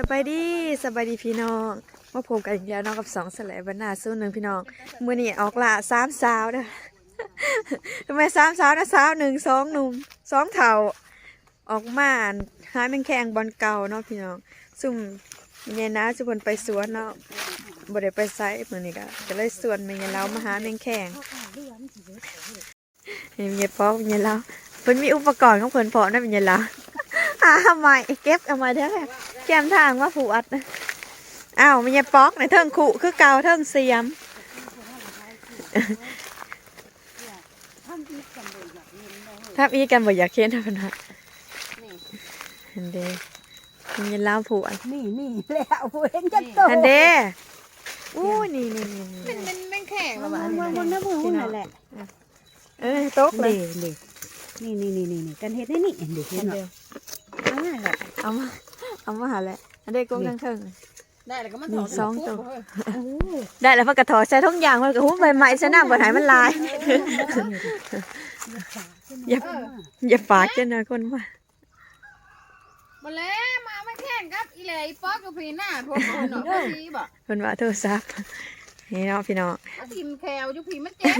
สบายดีสบายดีพี่น้องมาพบกันอีกแล้วน้องกับสองสลายบรรณาสู้หนึ่งพี่น้องมือนี้ออกละสามสาวเด้อทำไมสามสาวนะสาวหนึ่งสองหนุ่มสองเถ่า ออกมาหาแมงแข่งบอลเก่าเนาะพี่น้องซุ่มเมียน้าสุพนไปสวนเนาะบ่ได้ไปไซมือนี้ก็ก็เลยสวนเมียเรามาหาแมงแข่งเมียป๊อเมียเราเพิ่นมีอุปกรณ์ของเพิ่นพอนะเมียเรา ทำไมเก็บเอามาเด้อแกมทางว่าผูอัดนะอ้าวมันยังป๊อกในเทิงขู่คือเกาเทิงเสียมถ้าอีกันบ่อยากเค้นทำนะเห็นเด้มันยังเล่าผูอัดนี่นี่แล้วเห็นจักโตเห็นเด้อู้นี่นี่นี่นี่มันมันมันแข็งมัแล้วนบ้ามันมันน้ำมือนั่นแหละเอ้ยตกเลเด้ยเด้นี่นี่นี่นี่กันเฮ็ดนี่นี่เห็นดิเห็เห็นนเด้บ่เอาง่าย แหละเอามาเอามาหาแหละอันเด้ก้มทั้งเทิง ได้แล้วก็มันมีถอดสองตัวโอ้ได้แล้วเพักกระถอใส่ทุกอย่างเพักกระหุ้มใบไม้ใส่น้ำบนหายมันลาย อย่าอย่าปากเจ้าหน่อยคนว่ามาแล้วมาไม่แข็งครับอีเหล่อีป๊อกกับพี่หน้าพวกคนเนาะพี่บอกคนว่าโทรศัพท์นี่เนาะพี่น้องมาทิมแควอยู่พี่มันเจ็บ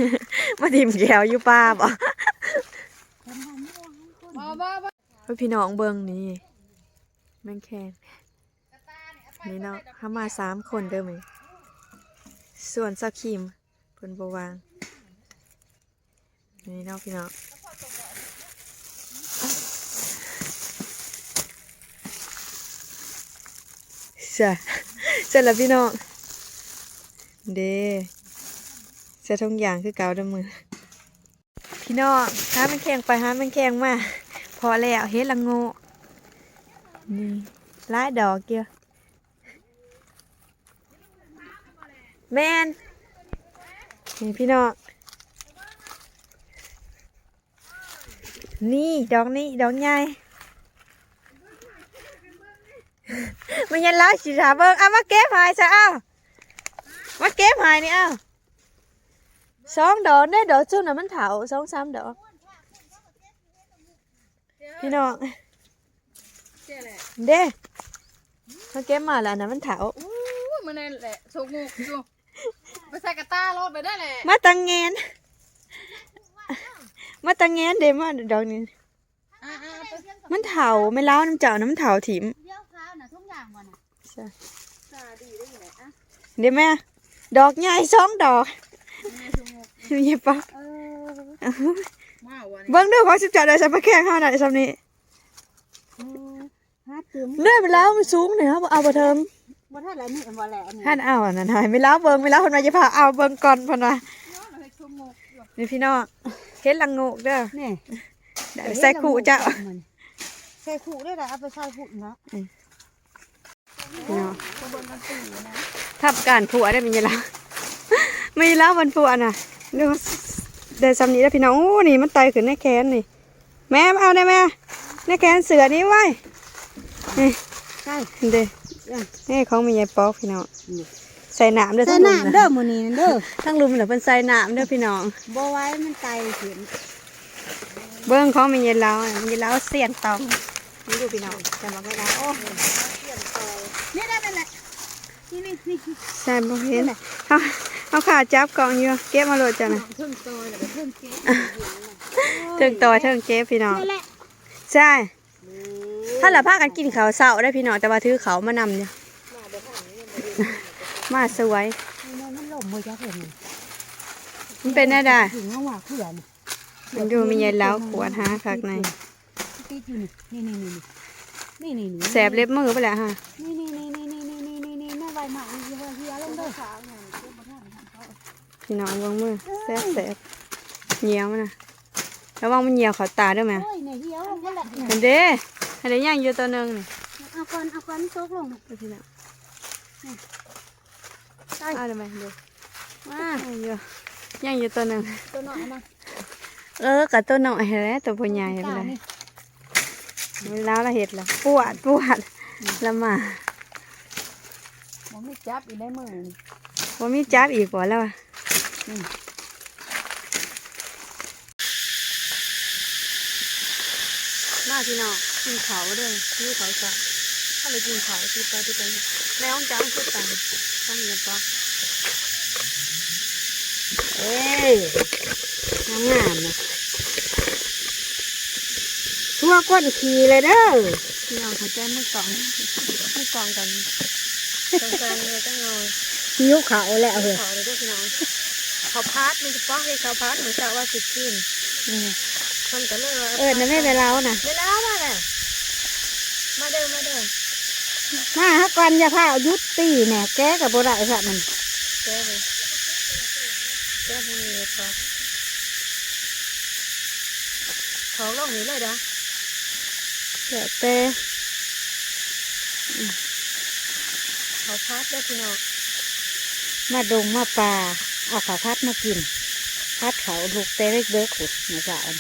มาทีมแก้วอยู่ป้าบ่บ่บ่ บ่พี่น้องเบิงนี่แมงแคนนี่เนาะเข้ามาสามคนเด้อมั้ยส่วนสกคิมเพิ่นบวางนี่เนาะพี่น้องใช่เสร็จแล้วพี่น้องเด้เสร็จทุกอย่างคือเก่าเด้อมือพี่น้องหามันแข่งไปหามันแข่งมา อแล้วเฮ็ดละโงนี่ลายดอกเกียวแมนนี่พี่น้องนี่ดอกนี้ดอกใหญ่มันยังล้าสิถาเบิ่งเอามาเก็บหายซะเอามาเก็บหายนี่เอาสองดอกได้ดอกจุ่มน่ะมันเถาสองสามดอก พี่น้องเจ๊แหละเด้เขาเก็บมาแล้วนะมันเถาอู้มันนั่นแหละโชกงูอยู่ไปใส่กระต้าโลดไปได้แหละมาตังเงนมาตังเงนเด้มาดอกนี้อ่าอ่าไปมันเถาไม่เล้าน้ำเจ้าน้ำเถาถิ่มเดี๋ยวข้าวน่ะทุกอย่างบ่น่ะตาดีได้ยังไงอะเดี๋ยวแม่ดอกใหญ่สองดอกนี่โชกงูเย็บปะเออ มาวันนี้เบิ้งดูเขาสิบจอดได้สัมภาแข่งห้าได้สัมนี้เออหาตึมเลื่อนไปแล้วมันสูงเนี่ยเขาเอาไปเทิมบ่ทันแล้วนี่บ่แหละนี่ท่านเอาอันนั้นให้ไม่เล้าเบิ้งไม่เล้าคนมาจะพาเอาเบิ้งก่อนพนว่าย้อนเลยโชกงูอยู่นี่พี่น้องเฮ็ดลังโงกเด้อนี่ได้ไปใส่ขู่เจ้าใส่ขู่ได้ล่ะเอาไปใส่ขู่เนาะเนาะทับการผัวได้เป็นยังไงไม่แล้วมันผัวน่ะดู เดินซ้ำนี้แล้วพี่น้องโอ้นี่มันไตขึ้นในแขนนี่ แม่มาเอาได้แม่ในแขนเสือนี้ไว้นี่ใช่เด้นี่ของมียายปอกพี่น้องใส่น้ำเด้อใส่ทั้งลุมน้ำนะเด้อมื้อนี้เด้อทั้งลุมเดี๋ยวเป็นใส่น้ำเด้อพี่น้องบ่ไว้มันไตขึ้นเบิ้งของมียายเล้าน่ะมียายเล้าเสียนตองนี่ดูพี่น้องจะบอกไว้แล้วโอ้นี่ได้นั่นแหละนี่ นี่นี่ใส่บ่เห็นเขาเขาขาจับกองอยู่เก็บมาโหลดจ้ะนะเพิ่งตัวเงเก็ทิงเก็บพี่น้องใช่ถ้าเราพากันกินเขาเศร้าได้พี่น้องแต่ว่าถือเขามานำเนี่ยมาสวยมันเป็นแน่ได้าหมันดูมีเย็นแล้วขวดฮะคักในแสบเล็บมือไปแล้วฮะนี่นี่นี่ นี่แม่ใบใหม่เฮียเฮียลงเด้อพี่น้องเบางมือแสบแสบเหนียวมันนะระวังมันเหนียวเขาตาด้วยไหมโอ้ยเนี่ยเฮียลงนั่นแหละเห็นเด้เห็นได้ย่างอยู่ตัวหนึงนี่เอาก่อนเอาก่อนตกลงดูพี่น้องเอาได้ไหมดูมาย่างอยู่ย่างอยู่ตัวหนึงตัวน้อยนะเออกับตัวน้อยแหละตัวพ่อใหญ่ไปตาเลยนี่มันแล้วละเห็ดละปวดปวดละมา ผมไม่จับอีได้มือว่ามีจับอีกบ่แล้วอะมาพี่น้องกินเขาเด้วยที่เขาจะเาไปกินเขาตีไปตีไปแม่ห้องจ้าคือตังต้องมีปอกเอ้ยงามงามนะทั่วก้นขี่เลยเด้อพี่น้องเขาแจ้มือกล่องมือกล่องกัน ตรงกลางเลยต้องเอาหิวเขาแล้วเหรอเขาเลยด้วยพี่น้องเขาพัดมันจะปอกให้เขาพัดเหมือนกับว่าสิกินคนก็เลยว่าเออนั่นไม่ไปแล้วนะไม่แล้วมาเลยมาเด้อมาเด้อมาฮักกันอย่าพาเอายุดตีแหน่แกกับโบราณสัตว์มันแก้เลยแก้ให้มีปอกของลงนี้เลยนะแต่แต่ เขาพัดได้อพี่น้องมาดงมาปลาเอาขาพัดมากิน พัดเขาลูกเตะเล็กเบิกขุดนะจ๊ะอัน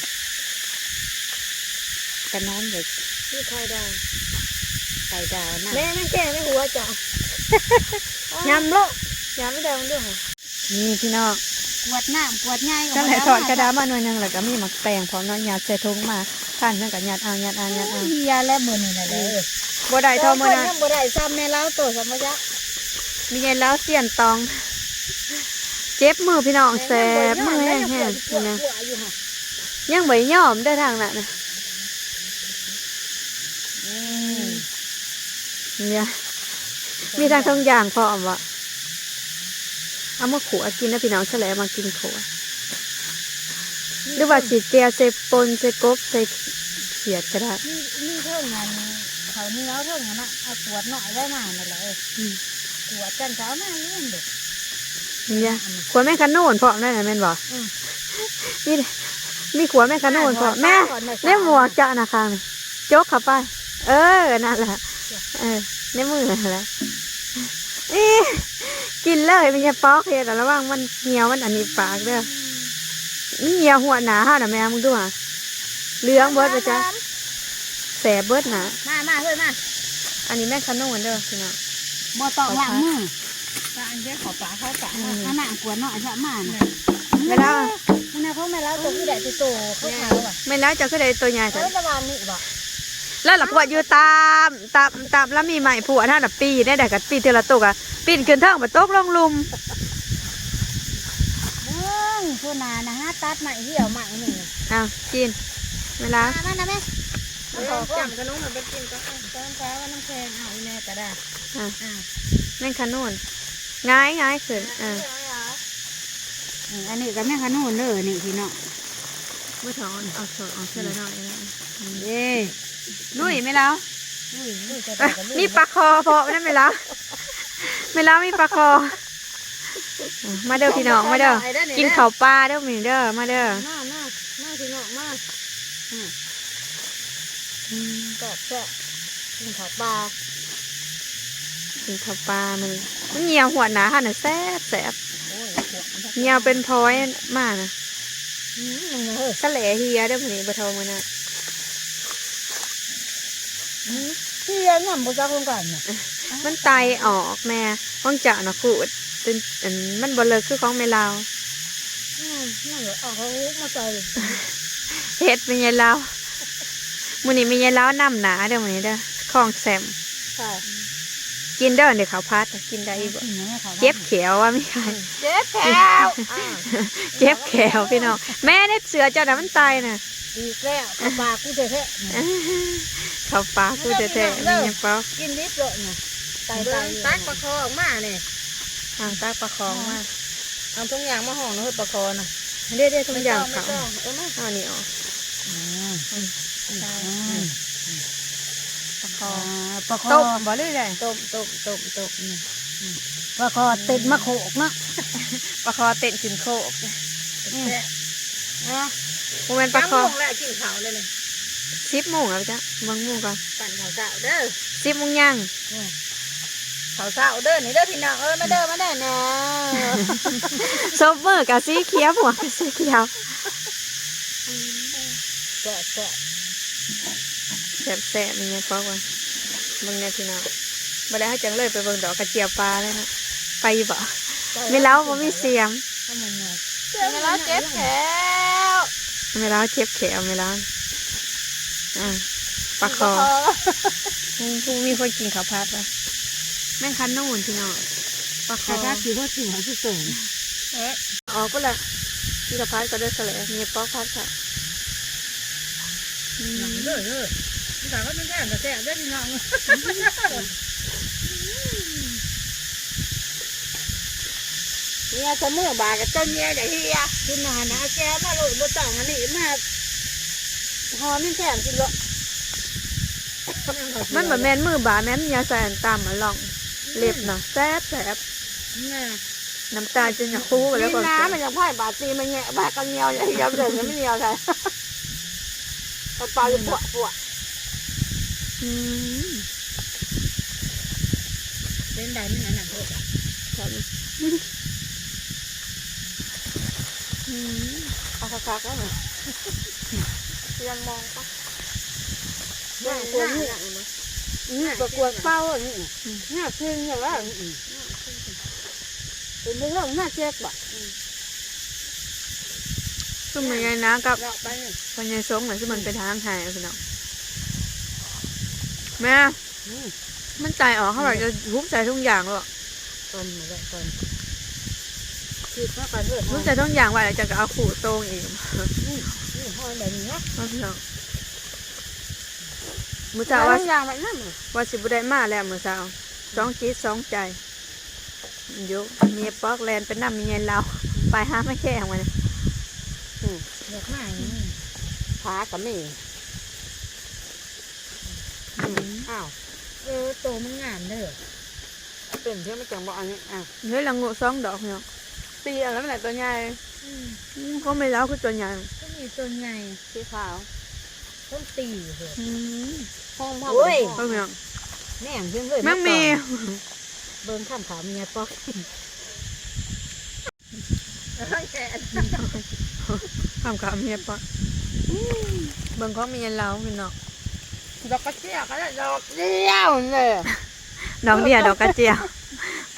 กันน้ำเลยที่ใครได้ไก่ดาวนะแม่แม่แก้ไม่หัวจ้ะยำโลกยำไม่ได้มันด้วยเหรอนี่พี่น้องกวดน้ำกวดใหญ่ก็เลยถอดกระดาษมาหน่อยหนึงแล้วก็มีหมักแตงพร้อมเน้อยหยาดใส่ถุงมาท่านนั่นก็หยาดเอาหยาดเอาหยาดเอาเฮียและมือนี่นะเด้อ บ่ได้เท่ามื้อนั้นยังบ่ได้ซ้ำแม่เล้าโตซ้ำมะยะมีเงินแล้วเสียนตอง เจ็บมือพี่น้องแสบมือแห้งแห้งนี่นะอยู่ค่ะยังไม่ยอมได้อทางนั้นนะเนี่ยมีทางทองอย่างพร้อมวะเอามาขัวกินนะพี่น้องแฉลมากินขัวหรือว่าสีเจียวใส่ปนใส่กบใส่เขียดก็ได้นี่นี่เท่านั้น เขานี่แล้วเท่านั้นนะเอาขวดหน่อยได้มานั่นแหละเอออืมขวดกันเขามาเล่นเด็กเนี่ยขวแม่ขนุนพร้อมได้ไหมแม่นบอกอืมนี่มีขวแม่ขนุนพร้อมแม่ในหมวกจะนะคะนี่โจกเข้าไป เออนั่นแหละเออในมือนั่นแหละอีกินเลยมันจะปอกเห็ดระวังมันเหี่ยวมันอันนี้ปากเด้อมันเหี่ยวหัวหนาห้าน่ะแม่มึงดูอะเหลืองเบิดไปจ้ะ แสบเบิดหนามามาเฮ้ยมาอันนี้แม่ขนุนเด้อพี่น้องบ่ต้องล้างมือปลาอันเดียวขอปลาเข้าปลาขนาดขวดหน่อยจะมาน่ะไม่แล้วมันน่ะเขาไม่แล้วตรงที่แดดติโตเขาขาวอะไม่แล้วจะขึ้นได้ตัวใหญ่เอแต่อระวังนี่บ่แล้วหลับผัวอยู่ตามตามตามแล้วมีใหม่ผัวท่านน่ะปีได้แต่กับปีเทอละตกอะปีนขึ้นเทิงมาตกลงลุมอืมผู้นานะฮะตัดใหม่เหี่ยวใหม่นี่อ้าวกินไม่แล้วมามานะแม่ จำขนมมันไปกินก็เติมแก้วน้ำแข็งเอาอีแม่ก็ได้อะอ่าแม่งขนุนง่ายง่ายขึ้นอ่าอันนี้ก็แม่ขนุนเด้อนี่พี่น้องเมื่อถอนเอาสดเอาเสร็จแล้วหน่อยนะเด้นุ่ยไม่แล้วอุ้ยลูกจะเอ้ยมีปลาคอพอนั่นไม่แล้วไม่แล้วมีปลาคออะมาเด้อพี่น้องมาเด้อกินข้าวปลาเด้อหมีเด้อมาเด้อมามามาพี่น้องมา แซ่บแซ่บกินข้าวปลากินข้าวปลามันมันเหนียวหัวหนาค่ะน่ะแซ่บแซ่บโอ้ยขวดมันเหนียวเป็นพร้อยมากนะอืมยังไงเฮ้ยสะแหลเฮียเด้อมื้อนี้บ่เทอมันน่ะพี่ยังนำบุษราคงก่อนน่ะมันไตออกแม่ห้องเจ้าน่ะขูดจนอันมันบ่เลิกคือของแม่ลาวอืมนั่นเหรอเอาเขามาใส่เฮ็ดเป็นยายลาว มื้อนี้มียายลาวนำหนาเด้อมื้อนี้เด้อของแซมใช่กินเด้อเดี๋ยวเขาพัดกินได้อีกบ่กินยังไงเขาเจ็บแขวว่าไม่ใครเจ็บแขวเจ็บแขวพี่น้องแม่เนี่ยเสือเจ้าน่ะมันตายน่ะอีกแล้วข้าวปลากูจะแท้เขาปลากูจะแท้ๆมีหยังเปล่ากินนิดเลยเนี่ยไตไตตักปลาคอออกมาเนี่ยอ่างตาประคองมาเอาทุกอย่างมาห่อนะเฮ้ยปลาคอน่ะเด้อๆทุกอย่างไม่เขาต้องเออมาเอานี่ออก ประคองปลาคอต้มบ่เลยได้ต้มต้มต้มต้มนี่ปลาคอติดมะโขกเนาะประคอเต้นขึ้นโคกแซ่บอะโมเมนประคอจำลงแล้วกินข้าวเลยนี่สิบโมงแล้วจ้ะบางโมงก่อนปั่นข้าวเจ้าเด้อสิบโมงยังข้าวเจ้าเด้อนี่เด้อพี่น้องเอ้ยมาเด้อมาเด้อนะซบเมอร์กับสีเขียวหัวกับสีเขียว แกะแกะ แสบแสบมันยังปอกว่ามึงเนี่ยพี่น้องบ่ได้ให้จังเลยไปเบิ่งดอกกระเจียวปลาเลยนะไปอยู่บ่ไม่เล้าบ่มีเสียงทำมันไงเวลาเจ็บแขวไม่เล้าเจ็บแขวไม่เล้าอ่าปลาคอพรุ่งพรุ่งมีคนกินข้าวผัดปะแม่งคันนู่นพี่น้องปลาคอแต่ถ้าคือว่าสิ่งของที่ส่งอ๋อก็ละกินข้าวผัดก็ได้แสลงมีป๊อกผัดค่ะอืมเด้อเด้อ ที่ถามว่ามันแค่แต่แค่ได้พี่น้องเนี่ยเสมอบากับต้นเนี่ยเดี๋ยวเฮียคุณนานะแกมาโหลดบ่ต้องอันนี้มาหอมนี่แค่กินละมันแบบแมนมือบาแม่นยาใส่อันตามมาลองเล็บเนาะแซ่บแซ่บน่ะน้ำตาลจนจะคู่ไปแล้วก่อนน้ำมันยังพ่ายบาดตีมันแงะบาดกันเงียวอย่างเดียวเดินไม่เงียวใช่ปลาปลาอยู่ปวดปวดอืม เป็นได้ไม่นานหนักเท่ากันอืมเอาคักๆแล้วเนี่ยยังมองปะน่ากลัวนี่นี่ประกวดเป้าอันนี้น่าขึ้นอย่างว่าเป็นเรื่องน่าเจ็บบ่ซึ่งมันไงนะกับเราไปนี่ปัญญาสงหน่อยซึ่งมันไปทางไทยพี่น้อง แม่ มันใจออกเขาบอกจะทุบใจทุกอย่างหรอกตอนมาแล้วตอนคือถ้าการเลือดทุบใจทุกอย่างว่าจะเอาขู่ตรงอีกนี่หอยแบบนี้นะว่าพี่น้องมือแต่เจ้าว่าว่าอย่างแบบนั้นว่าสิบุได้มาแล้วมือเจ้าสองจิตสองใจอยุมีปอกแลนเป็นน้ำมีเงินเราไปห้าไม่แค่งมันเด็กมากนี่ผากับแม่ อ้าวเออโตมันงามเด้อเป็นเพื่อไม่จังบอกอันนี้อะเฮ้ยละงูสองดอกเนาะตีเอะไรไม่ไหนตัวใหญ่อืมเขาไม่เล้าคือตัวใหญ่ก็มีต้นใหญ่สีขาวต้นตีเหรออืมห้องพ่อโอ้ยเพิ่งยังแม่งเพิ่งเลยมันมีเบิ่งข้ามขาเมียปอกคำคำเฮียปะเบิ่งเดอกกระเจียวก็ได้ดอกเดียวเลยดอกเดียวดอกกระเจียว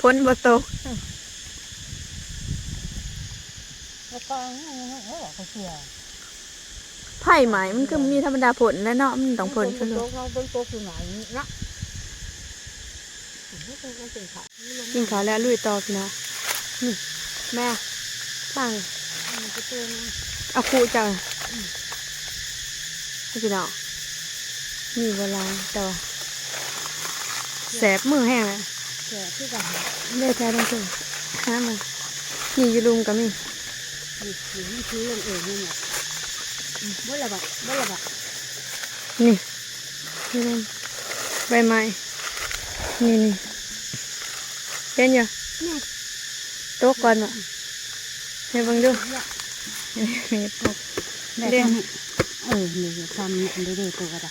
พ้นบตกแล้วก็เออเขาเสียไผ่ไหมมันก็มีธรรมดาผลแล้วเนาะมันต้องผลคกันนโตเนาะเขาเป็นโตคือไหนนะไม่เป็นการเป็นขากินข้าวแล้วลุยต่อพี่น้องนี่แม่ฟังมันจะเตือนเอาครูจ้าให้พี่น้อง มีเวลาแต่ว่าแสบมือแห้งอะแก่ที่กันเลือดแท้ต้องเจอห้ามันนี่อยู่ลุมกับมีนี่คือนี่คือเรื่องเองนี่เนี่ยบ่ละบะบ่ละบะนี่นี่ลุมใบไม้นี่นี่เห็นยังโต๊ะก่อนวะให้เบังดูมีปกเด่นเออนี่ทำเนี่ยเรื่อยๆตัวกระดา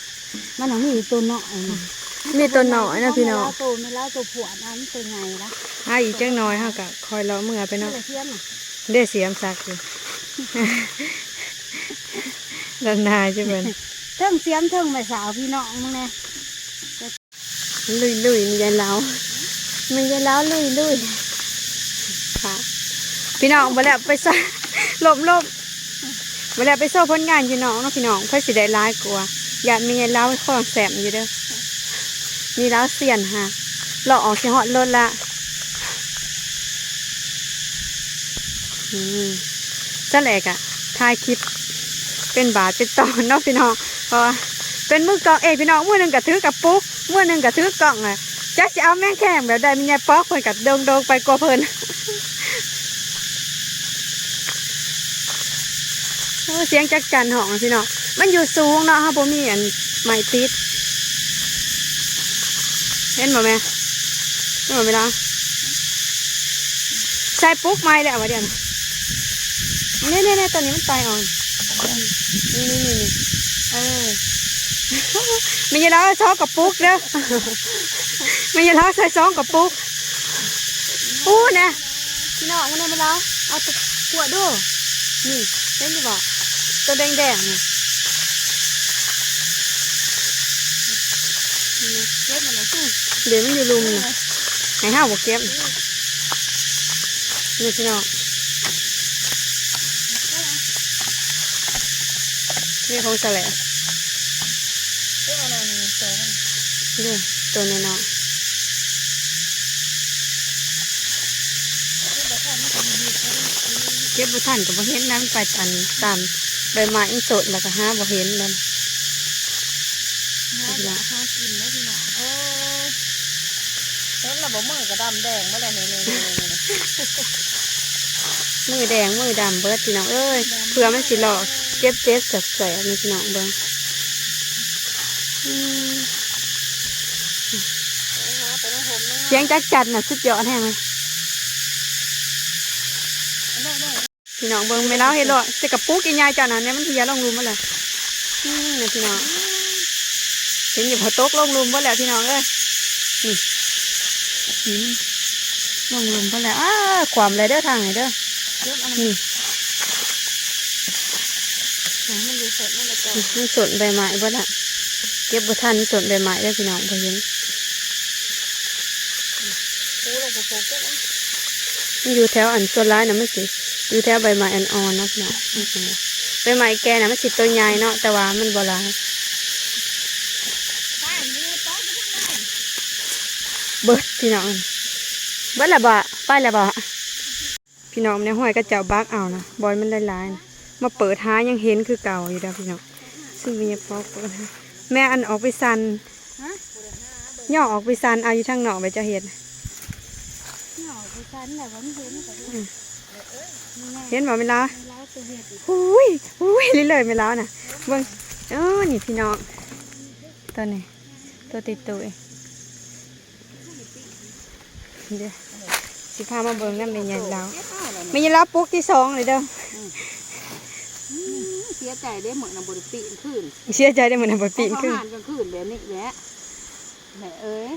มันต้องมีตัวเนาะนะมีตัวหน่อยนะพี่น้อง ตัวไม่แล้วตัวผัวนั้นเป็นไงล่ะหาอีกจังน้อยฮะกะคอยรอเมื่อไปเนาะเทียนน่ะได้เสียมสักอยู่ด้านหนาจะเป็นเทิงเสียมเทิงแม่สาวพี่น้องมึงแน่ลุยลุยมียายเล้ามียายเล้าลุยลุยค่ะพี่น้องมาแล้วไปซะหลบหลบมาแล้วไปโซ่ผลงานอยู่น้องเนาะพี่น้องเพื่อสิได้ร้ายกลัวา อย่ามีเล้าของแสมอยู่เด้อมีเล้าเสียนฮะเราออกเสียหอดรถละอืมจะแหลกอะถ่ายคลิปเป็นบาทเป็นตอนเนาะพี่น้องเพราะว่าเป็นมือกองเอพี่น้องมือหนึ่งกับถือกับปุ๊กมือหนึ่งกับถือกล่องอะจักจะเอาแม่งแข่งแบบใดมีไงป๊อกเพิ่นกับโดงดงๆไปกลัวเพลินเสียงจักจันหองพี่น้อง มันอยู่สูงเนาะฮะบ่มีอันไม้ติด เห็นบ่แม่เห็นบ่แม่ล่ะใส่ปุ๊กไม้แล้ววะเดี๋ยวนี้เนี่ยเนี่นี่ตัวนี้มันไตอ่อน นี่นี่นี่เออมีอย่าล้อซอกับปุ๊กเด้อมีอย่าล้อใส่ซองกับปุ๊กอู้นะพี่น้องมันได้มาแล้วเอาตัวขวดดูนี่เล่นดีบ่ตัวแดงแดงๆนี่นี่ เล็ดมันเลยเดี๋ยวมันอยู่ลุมนี่ให้ห้าวบกเก็บนี่พี่น้องนี่ของแสลงเล็ดอะไรนี่โตมันเด้อตัวน้อยๆเก็บบ่ทันก็บ่เห็นนะมันไปตันตามใบไม้มันสดแล้วก็ห้าบ่เห็นแล้ วนะห้าห้ากินแล้วพี่น้องเออเห็นระบบมือกระดำแดงเมื่อไรเนี่ยเนี่ยเนี่ยเนี่ยมือแดงมือดำเบิดพี่น้องเอ้ยเผื่อมันสิหลอกเจ็บเจ็บแสบแสบนี่พี่น้องเบิ่งอืมไปน้องผมนะเสียงจักจัดน่ะสุดยอดแฮงเลยพี่น้องเบิ่งไม่เล่าเห็นหรอกแต่กับปุ๊กยายๆจ้าน่ะเนี่ยมันเทียลงรุมมาเลยนี่นะพี่น้อง เห็นอยู่พอตกลงรุมมาแล้วพี่น้องเอ้ยนี่นี่ลงรุมมาแล้วอ้าความอะไรเด้อทางไหนเด้อเยอะอันนี่นั้นมันอยู่สดนั่นแหละจ้ะมันสนใบไม้บ่ละเก็บบ่ทันสนใบไม้ได้อพี่น้องบ่เห็นปูลงปูโป๊กก็ได้มันอยู่แถวอันส่วนร้ายนะมันสิอยู่แถวใบไม้อ่อนๆเนาะพี่น้องมันสิใบไม้แก่น่ะมันสิตัวใหญ่เนาะแต่ว่ามันบ่หลาย ใช่มีป๊อกก็ได้ เบิดพี่น้องเบิดละบ่ไปละบ่พี่น้องในห้อยก็เจ้าบักเอานะบอยมันหลายๆนะมาเปิดหายังเห็นคือเก่าอยู่เด้อพี่น้องซึ่งมีปอกเปิดหาแม่อันออกไปสันย่อออกไปสันเอาอยู่ทางนอกไปจะเห็นหน่อไปชั้นแต่ว่าไม่เห็นแต่ว่าเห็นบ่เวลาเวลาตัวเห็ดอีกอุ้ยอุ้ยลิเลยไม่แล้วนะเบิ่งเออนี่พี่น้องตัวนี้ตัวติดตัวเอง เดี๋ยวสิพามาเบิ่งน้ำเป็นยังแล้วไม่ยังแล้วปุ๊กที่สองเลยเด้อเสียใจได้เหมือนนำบริปีนขึ้นเชื่อใจได้เหมือนนำบปีนขึ้นเขาหานกันขึ้นแบบนี้แหละแหละเอ้ย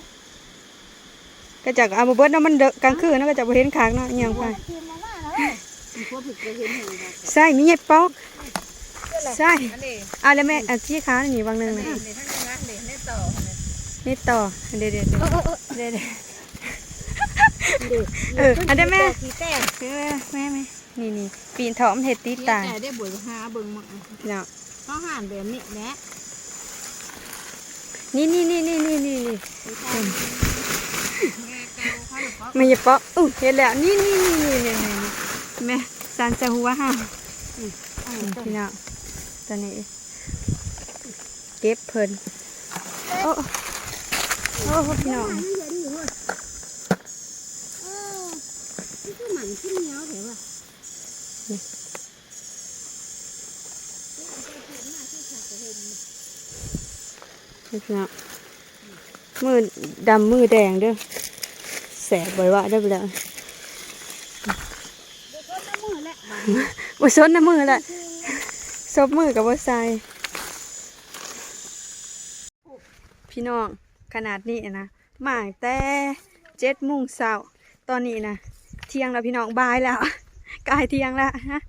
ก็จากเอามาเบิดเนาะมันเดอะกลางคืนเนาะก็จะบ่เห็นขางเนาะอิหยังไปเทียมมาว่าแล้วมันพวกผิดจะเห็นเห็นแบบใช่มีไงป๊อกใช่อันนี้เอาแล้วแม่อันที่ขานี่บางหนึงนะนี่ทั้งนั้นเลยนี่ต่อนี่ต่อเดี๋ยวเดี๋ยวเดี๋ยวเดี๋ยวเดี๋ยว เอออันเดี๋ยวแม่ขี้แต้มเออแม่แม่นี่นี่ปีนเถาะมันเห็ดตีเสียตายใจได้บ่อยหาเบิ่งมาเนาะเขาหานแบบนี้แหละนี่นี่นี่นี่นี่นี่นี่แม่เก่าเขาหรือเปล่าไม่อย่าเปาะอู้เห็นแล้วนี่นี่นี่นี่นี่นี่แม่สันจะหัวห้ามพี่น้องตอนนี้เก็บเพิ่นโอ้โอ้พี่น้อง คือหมันที่เหนียวเดี๋ยวว่านี่น้องมือดำมือแดงเด้อแสบบ่อยว่าได้ไปแล้วบ่ซนน้ำมือแหละซบมือกับบ่ใส่พี่น้องขนาดนี้นะมางแต่เจ็ดโมงเช้าตอนนี้นะ เที่ยงแล้วพี่น้องบายแล้วกายเที่ยงแล้วฮะ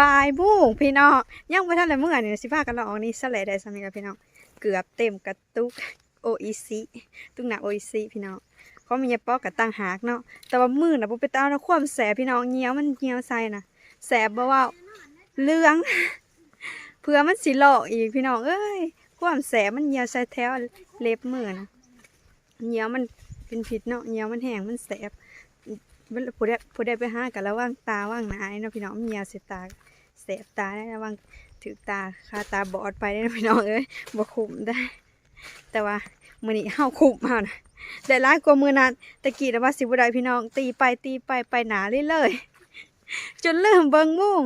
บายโมงพี่น้องยังไม่ทันเลยเมื่อเนี่ยสิพากันลองนี่สแลได้สำนีกับพี่น้องเกือบเต็มกระตุกโออีซีตุกหนักโออีซีพี่น้องเขามียาปอกกับตั้งหากเนาะแต่ว่ามือน่ะบ่ไปตเอานะความแสบพี่น้องเหนียวมันเหนียวใส่นะแสบบ่ว่าเลืองเพื่อมันสิหลอกอีกพี่น้องเอ้ยความแสบมันเหนียวใส่แถวเล็บมือนะเหนียวมันเป็นพิษเนาะเหนียวมันแห้งมันแสบ ผู้ใดผู้ใดไปหากันระวังตาว่างหนาเนาะพี่น้องมียวใส่ตาแสบตาได้ระวังถือตาคาตาบอดไปได้นะพี่น้องเอ้ยบ่คุมได้ แต่ว่ามือนี้เฮาคุมเฮานะได้หลายกว่ามือนั้นตะกี้นะว่าสิบ่ได้พี่น้อง ตีไปตีไปไปหนาเรื่อยๆจนเริ่มเบิงมุ่ง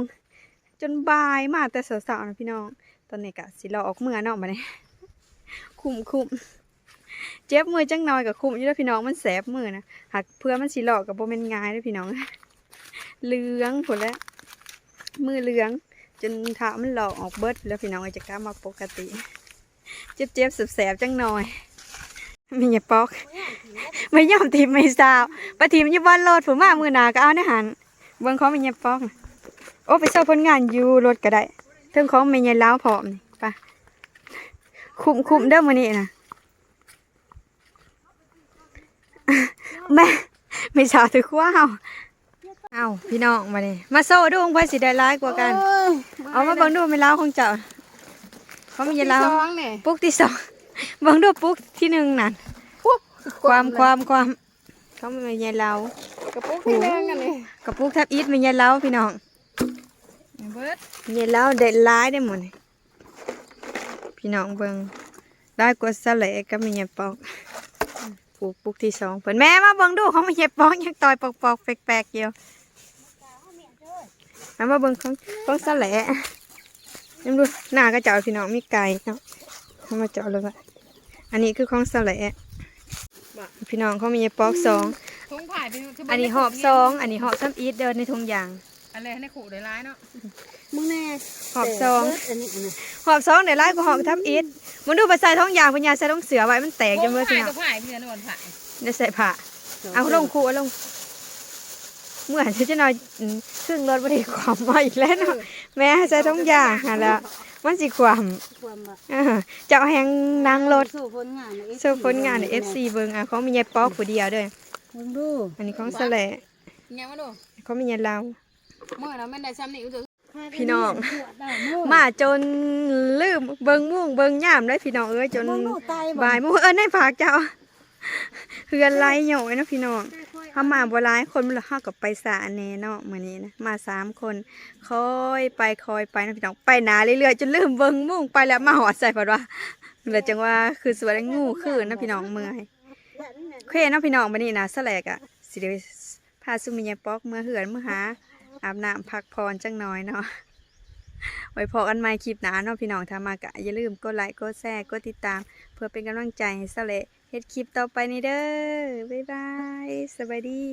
จนบายมาแต่เช้าๆนะพี่น้อง ตอนนี้ก็สิรอออกเมื่อนาะบัดนี้คุมคุม เจ็บมือจังน้อยก็คุมอยู่แล้วพี่น้องมันแสบมือนะหากเพื่อมันสิรอก็บ่แม่นงายเด้อพี่น้องเหลืองพุ่นแล้วมือเหลือง จนเท้ามันหลอกออกเบิดแล้วพี่น้องจะกลับมาปกติ เจ็บเจ็บๆแสบจังน่อยมีอย่าปอก ไม่ยอมทีมไม่สาวไปทีมอยี่บ้านรถผมมามือหนาก็เอาในหันเบิ่งของมีอย่าปอกโอ้ไปโชว์ผลงานอยู่รถก็ได้เทิงของมีอย่าล้าวพอมนี่ไปคุมคุมเด้อมือนี้นะ แม่ไม่สาวถือขว้าวเอาพี่น้องมานี่มาโซ่ดูของไผสิได้ร้ายกว่ากัน เอามาเบิ่งดูไม่ล้าวของเจ้าเขามีอย่าล้าวสองเนี่ยปุ๊กที่สองบเบิ่งดูปุ๊กที่หนึ่งนั่นความความความเขาไม่ยายเรากระปุกที่แดงกันนี่กับปุ๊กทับอีทไม่ยายเราพี่น้องเบิดยายเราเด็ดร้ายได้หมดนี่พี่น้องเบิ่งได้กว่าสะเลก็มียายปอก ปุ๊กปุ๊กที่สองเพิ่นแม่มาเบิ่งดูเขาไม่ยายปอกยังต่อยปอกปอกๆแปลกๆอยู่เอามาเบิ่งของของสะเลยังดูหน้ากระเจ้าพี่น้องมีไก่เนาะเอามาเจาะเลยว่าอันนี้คือของสะเลพี่น้องเขามียายปอกสองถุงผ่ายไปอันนี้หอบสองอันนี้หอบซ้ำอีทเดินในทุงยางอะไรให้ขู่ได้ร้ายเนาะ มึงแน่หอบสองอันนี้อันนี้หอบสองเดี๋ยวไล่กูหอบทับอีทมันดูไปใส่ท้องยางพญาใส่ท้องเสือไว้มันแตกจนเมื่อพี่น้องผ่ายเพื่อนวันผ่ายได้ใส่ผ้าเอาลงคูเอาลงเมื่อฉันจะนอนอืมครึ่งรถบริความมาอีกแล้วเนาะแม่ให้ใส่ท้องยางหาแล้วมันสิความความแบบเออเจ้าแหงนางรถสู้ผลงานในโชว์ผลงานในเอฟซีเบิงอะเขามียายป๊อกผู้เดียวเด้วยมึงดูอันนี้ของแสลยังมาดูเขามียายเราเมื่อเราไม่ได้ซ้ำนี่ก็จะ พี่น้องปวดได้เมื่อมาจนลืมเบิงม่วงเบิงย่ามได้พี่น้องเอ้ยจนมึงดูตายบ่ายโมงเอิ้นให้ฝากเจ้าเฮือนไรหน่อยนะพี่น้องเขามาบ่หลายคนมันละห้ากับไปสาแน่เนาะมื้อนี้นะมาสามคนคอยไปคอยไปนะพี่น้องไปหนาเรื่อยๆจนลืมเบิ่งมุ่งไปแล้วมาหอดใส่พอดว่าเลยจังว่าคือสวยและงูคือนะพี่น้องเมื่อยโอเคเนาะพี่น้องมื้อนี้นะสแลกอะสิได้พาสุมิยาปอกเมื่อเหือนเมื่อหา อาบน้ำพักพรจังน้อยเนาะไว้พอกันใหม่คลิปหน้าเนาะพี่น้องทามากะอย่าลืมกดไลค์กดแชร์กดติดตาม เพื่อเป็นกำลังใจให้สเลเฮ็ดคลิปต่อไปนี่เด้อบ๊ายบายสวัสดี